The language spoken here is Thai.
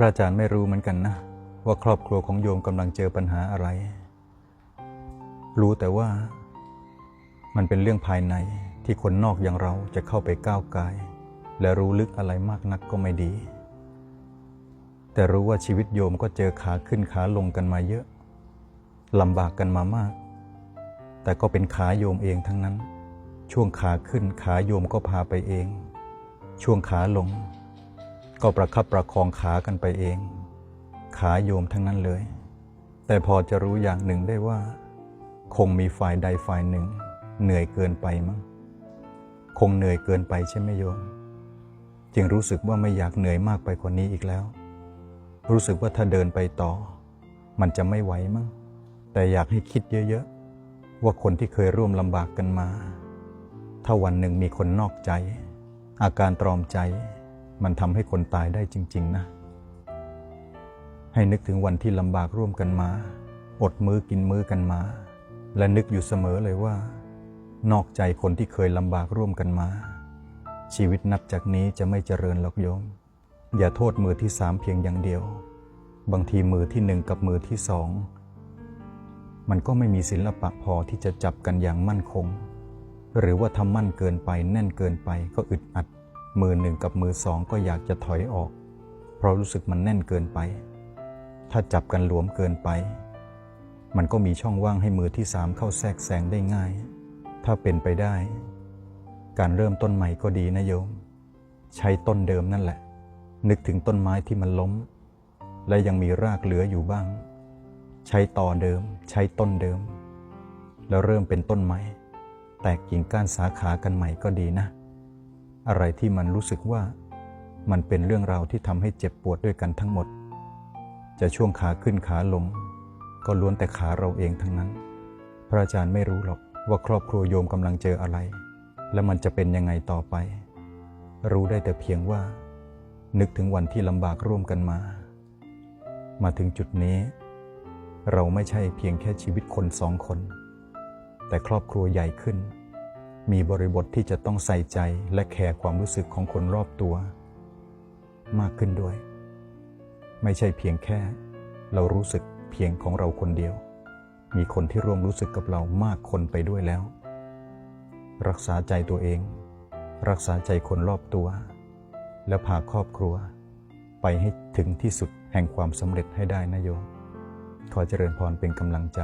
พระอาจารย์ไม่รู้เหมือนกันนะ ว่าครอบครัวของโยมกำลังเจอปัญหาอะไร รู้แต่ว่า มันเป็นเรื่องภายในที่คนนอกอย่างเราจะเข้าไปก้าวกาย และรู้ลึกอะไรมากนักก็ไม่ดี แต่รู้ว่าชีวิตโยมก็เจอขาขึ้นขาลงกันมาเยอะลำบากกันมามาก แต่ก็เป็นขาโยมเองทั้งนั้น ช่วงขาขึ้นขาโยมก็พาไปเอง ช่วงขาลง ก็ประคับประคองขากันไปเอง ขาโยมทั้งนั้นเลย แต่พอจะรู้อย่างหนึ่งได้ว่า คงมีฝ่ายใดฝ่ายหนึ่ง เหนื่อยเกินไปมั้งคงเหนื่อยเกินไปใช่ไหมโยม จึงรู้สึกว่าไม่อยากเหนื่อยมากไปกว่านี้อีกแล้ว รู้สึกว่าถ้าเดินไปต่อ มันจะไม่ไหวมั้งแต่อยากให้คิดเยอะๆ ว่าคนที่เคยร่วมลำบากกันมา ถ้าวันหนึ่งมีคนนอกใจ อาการตรอมใจ มันทำให้คนตายได้จริง ๆ นะ ให้นึกถึงวันที่ลำบากร่วมกันมา อดมื้อกินมื้อกันมา และนึกอยู่เสมอเลยว่า นอกใจคนที่เคยลำบากร่วมกันมา ชีวิตนับจากนี้จะไม่เจริญหรอกโยม อย่าโทษมือที่สามเพียงอย่างเดียว บางทีมือที่หนึ่งกับมือที่สอง มันก็ไม่มีศิลปะพอที่จะจับกันอย่างมั่นคง หรือว่าทำมั่นเกินไปแน่นเกินไปก็อึดอัด มือหนึ่งกับมือสองก็อยากจะถอยออก เพราะรู้สึกมันแน่นเกินไป ถ้าจับกันหลวมเกินไป มันก็มีช่องว่างให้มือที่สามเข้าแทรกแซงได้ง่าย ถ้าเป็นไปได้ การเริ่มต้นใหม่ก็ดีนะโยม ใช้ต้นเดิมนั่นแหละ นึกถึงต้นไม้ที่มันล้ม และยังมีรากเหลืออยู่บ้าง ใช้ต่อเดิม ใช้ต้นเดิม แล้วเริ่มเป็นต้นใหม่แตกกิ่งก้านสาขากันใหม่ก็ดีนะ อะไรที่มันรู้สึกว่ามันเป็นเรื่องราวที่ทำให้เจ็บปวดด้วยกันทั้งหมด จะช่วงขาขึ้นขาลง ก็ล้วนแต่ขาเราเองทั้งนั้น พระอาจารย์ไม่รู้หรอกว่าครอบครัวโยมกำลังเจออะไร และมันจะเป็นยังไงต่อไป รู้ได้แต่เพียงว่า นึกถึงวันที่ลำบากร่วมกันมา มาถึงจุดนี้ เราไม่ใช่เพียงแค่ชีวิตคนสองคน แต่ครอบครัวใหญ่ขึ้น มีบริบทที่จะต้องใส่ใจและแคร์ความรู้สึกของคนรอบตัว มากขึ้นด้วย ไม่ใช่เพียงแค่ เรารู้สึกเพียงของเราคนเดียว มีคนที่ร่วมรู้สึกกับเรามากคนไปด้วยแล้ว รักษาใจตัวเอง รักษาใจคนรอบตัว แล้วพาครอบครัว ไปให้ถึงที่สุดแห่งความสำเร็จให้ได้นะโยมขอเจริญพรเป็นกำลังใจ